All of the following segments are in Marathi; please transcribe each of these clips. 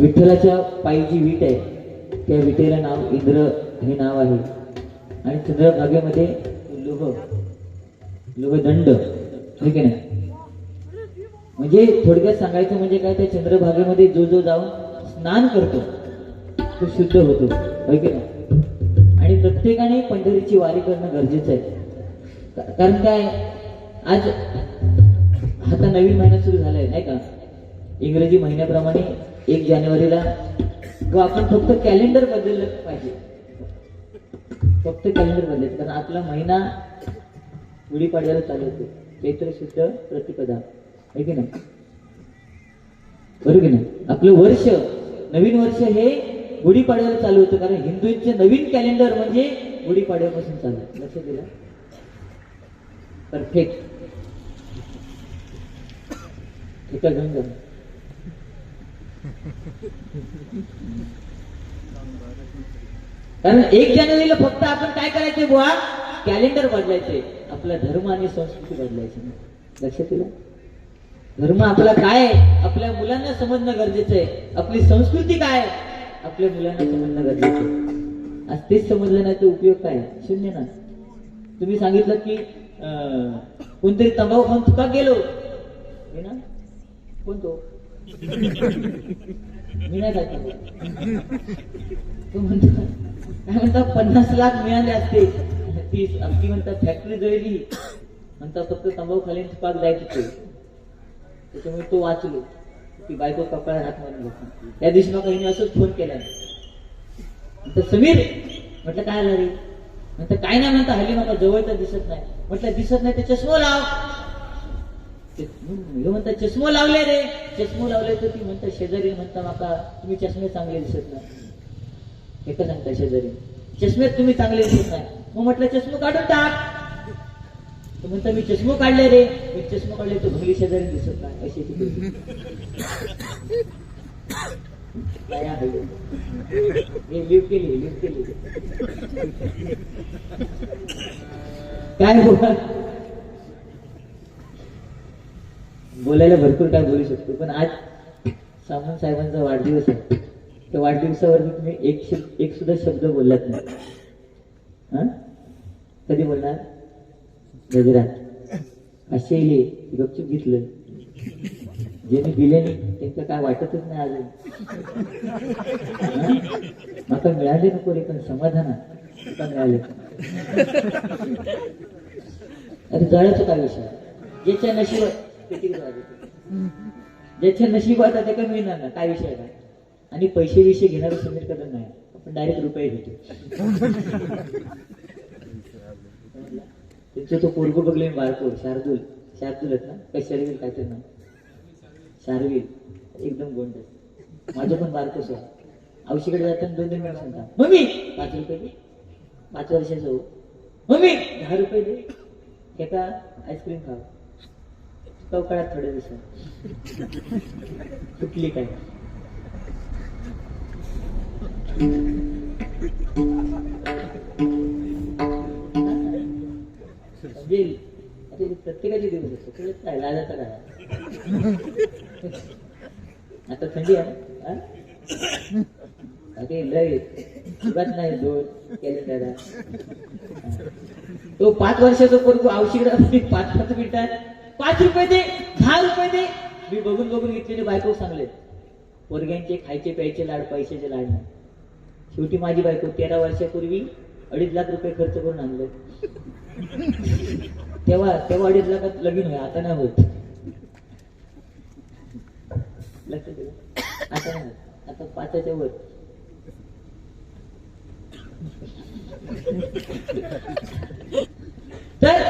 विठ्ठलाच्या पायी जी वीट आहे त्या विटेला नाव इंद्र हे नाव आहे. आणि चंद्रभागेमध्ये लोह लोहदंड ठीक आहे ना? म्हणजे थोडक्यात सांगायचं म्हणजे काय त्या चंद्रभागेमध्ये जो जो जाऊन स्नान करतो तो शुद्ध होतो होय की आणि प्रत्येकाने पंढरीची वारी करणं गरजेचं आहे. कारण काय आज आता नवीन महिना सुरू झालाय नाही का? इंग्रजी महिन्याप्रमाणे एक जानेवारीला. व आपण फक्त कॅलेंडर बदललं पाहिजे. फक्त कॅलेंडर बदलायचं कारण आपला महिना गुढीपाडव्याला चालू होतो. चैत्र शुद्ध प्रतिपदा. आहे की नाही? बरोबर की नाही? आपलं वर्ष नवीन वर्ष हे गुढीपाडव्याला चालू होतं. कारण हिंदूंचे नवीन कॅलेंडर म्हणजे गुढीपाडव्यापासून चालू. आहे. दिलं परफेक्ट एका जा. कारण एक जानेवारीला फक्त आपण काय करायचंय बुवा? कॅलेंडर बदलायचे आपला धर्म आणि संस्कृती बदलायची नाही. लक्षात येईल? धर्म आपला काय? आपल्या मुलांना समजणं गरजेचं आहे. आपली संस्कृती काय? आहे? आपल्या मुलांना समजणं गरजेचं आहे. आज तेच समजलं नाही तर उपयोग काय? शून्य ना. तुम्ही सांगितलं की अं, कोणतरी तंबाखू खाऊन चुका गेलो. हे ना? कोणतो मी नाही तो म्हणतो काय म्हणता पन्नास लाख मिळाले असते. तीस आमची म्हणतात फॅक्टरी जळली. म्हणतात फक्त तंबाखू खाली पाक जायची ते. त्याच्यामुळे तो वाचलो. ती बायको कपाळात हात मारून बसली. त्या दिवशी मग हिने असंच फोन केला. म्हणतात समीर. म्हटलं काय झालं म्हणतात काय नाही म्हणता हल्ली मला जवळ तर दिसत नाही. म्हटलं दिसत नाही ते चष्मा लाव. म्हणतात चष्मो लावले रे. चष्मो लावले तर ती म्हणतात शेजारी म्हणता माका तुम्ही चष्मे चांगले दिसत नाही. एकच सांगता शेजारी. चष्मेत तुम्ही चांगले दिसत नाही. मग म्हटलं चष्मो काढून टाक. म्हणता मी चष्मो काढले रे. मी चष्मो काढले तर भंगली शेजारी दिसत नाही. अशी ती केली लिव केली. काय बोला बोलायला भरपूर काय बोलू शकतो पण आज सामंत साहेबांचा वाढदिवस आहे. त्या वाढदिवसावर तुम्ही एक शब्द एक सुद्धा शब्द बोललात नाही. हा? कधी बोलणार? गजरात. असे येईल गपचूप घेतलं. ज्यांनी दिले नाही त्यांचं काय वाटतच नाही अजून. माका मिळाले नको रे पण समाधान आता मिळाले अरे जळायचं काय विषय? ज्याच्या नशिबात पेटीवर ज्याच्या नशिबात आता ते मिळणार ना काय विषय काय? आणि पैसे विषय घेणार समीर कदम नाही आपण डायरेक्ट रुपये घेतो. तुमचं तो पोरगो बघले बारको शार्दूल. शार्दूल आहेत ना? काय शरीर काय ते ना शार्विल एकदम गोंड माझं पण बारकोच आहे औषधकडे जाताना दोन दोन वेळा सांगता मम्मी! पाच रुपये दे. पाच वर्षाचं हो. मम्मी! दहा रुपये दे. एका आईस्क्रीम खाऊ कवकाळात थोडे दिवसात. तुटली काय? प्रत्येकाची प्रत्येकाचे दिवस असतो. काय? लाजाचा काय आता थंडी आहे अरे लय. सुरुवात नाही दोन कॅलेंडर तो पाच वर्षाचा पोरगो औषध पाच पाच मिनिटात पाच रुपये दे दहा रुपये दे. मी बघून बघून घेतलेले बायको सांगले पोरग्यांचे खायचे प्यायचे लाड पैशाचे लाड नाही. शेवटी माझी बायको तेरा वर्षापूर्वी अडीच लाख रुपये खर्च करून आणलं. तेव्हा तेव्हा अडीच लाखात लगीन होय आता नाही होत. लक्षात आता नाही होत. आता पाचाच्या वर. तर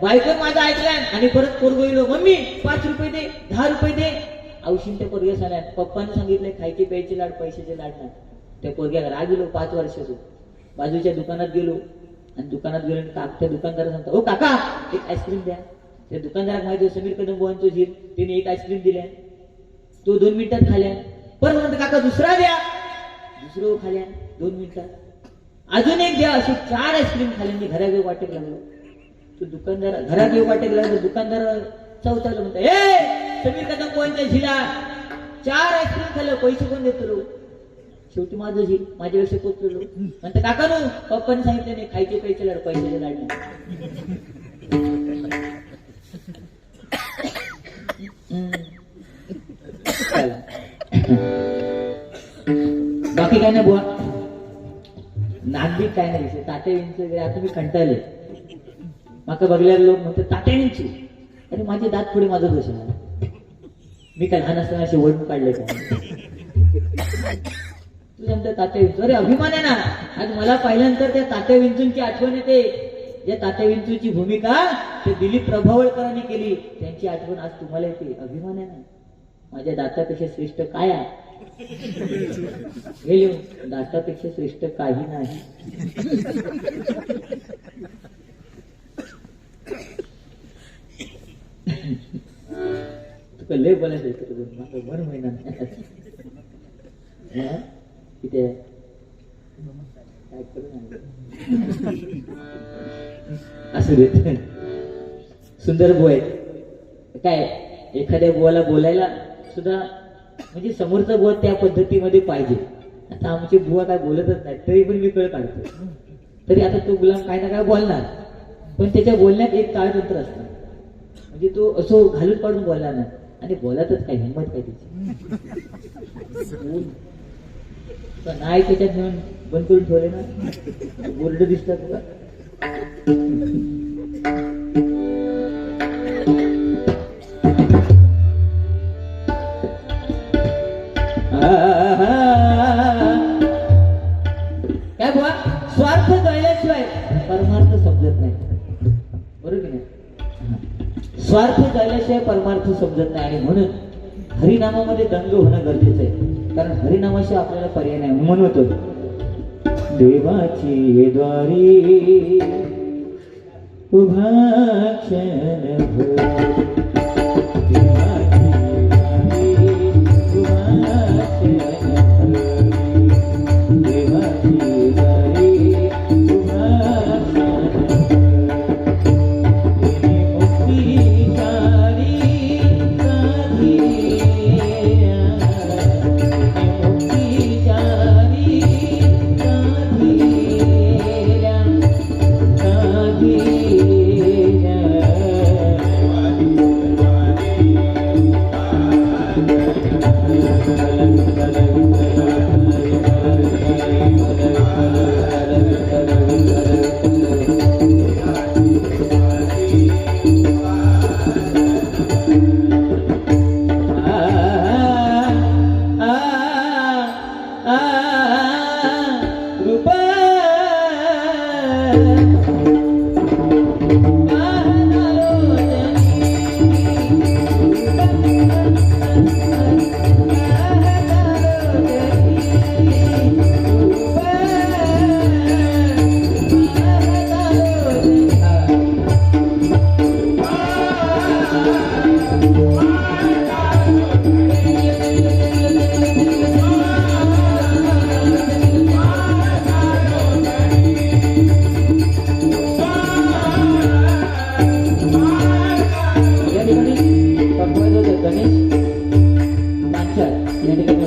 बायको माझं ऐकलाय आणि परत पोरगो येलो मम्मी पाच रुपये दे दहा रुपये दे. औषध ते पोरग्या झाल्या पप्पाने सांगितले खायचे प्यायचे लाड पैशाचे लाड नाही. त्या पोरग्या राग गेलो पाच वर्षाचो. बाजूच्या दुकानात गेलो आणि दुकानात गेलो आणि काका त्या दुकानदार सांगतो ओ काका एक आईस्क्रीम द्या. त्या दुकानदाराक माहिती समीर कदम बुवांचो झील तिने एक आईस्क्रीम दिल्या. तो दोन मिनिटात खाल्या परत म्हणतो काका दुसरा द्या. दुसरं खाल्या दोन मिनिटात. अजून एक द्या अशी चार आईस्क्रीम खाल्यांनी मी घरा वाटेक लागलो. तो दुकानदार घरात येऊ वाटेक दुकानदार चौथाला म्हणतो ए समीर कदम कोणत्या झिला? चार आईस्क्रीम खाल्लं पैसे कोण देतो लो शेवटी माझं झील माझ्यापेक्षा पोचलेलो म्हणते काका नो पप्पाने सांगितलं नाही खायचे पैसे लाड पैसे लाडले बाकी काय नाही बुवा. नागरिक काय नाही तात्या यांचं वगैरे आता मी कंटाळले माका बघल्यावर लोक म्हणते तात्या विंची अरे माझे दात पुढे माझा दोष आहे मी काय लहान असताना असे वळून काढले का? तू तात्या अरे अभिमान आहे ना आज मला पाहिल्यानंतर त्या तात्या विंचूंची आठवण येते. ज्या तात्या विंचूची भूमिका ते दिलीप प्रभावळकरांनी केली त्यांची आठवण आज तुम्हाला येते. अभिमान आहे ना? माझ्या दातापेक्षा श्रेष्ठ काय आहे? दातापेक्षा श्रेष्ठ काही नाही. तुका लय बोलायचं आहे तुला माझं महिना किती काय करू असू सुंदर बुवा आहेत काय एखाद्या बुवाला बोलायला सुद्धा म्हणजे समोरचा बुवा त्या पद्धतीमध्ये पाहिजे. आता आमची बुवा काय बोलतच नाही तरी पण मी कळ काढतो तरी आता तो गुलाम काय ना काय बोलणार. पण त्याच्या बोलण्यात एक ताळतंत्र असतं. म्हणजे तो असो घालून पाडून बोलला ना आणि बोलातच काय हिंमत काय त्याची. पण नाही त्याच्यात नेऊन बंद करून ठेवले ना. बोर्ड दिसतात तुला. स्वार्थ झाल्याशिवाय परमार्थ समजत नाही. आणि म्हणून हरिनामामध्ये दंग होणं गरजेचं आहे. कारण हरिनामाशिवाय आपल्याला पर्याय नाही. म्हणत होतो. देवाची द्वारी उभा क्षण हो. Thank you.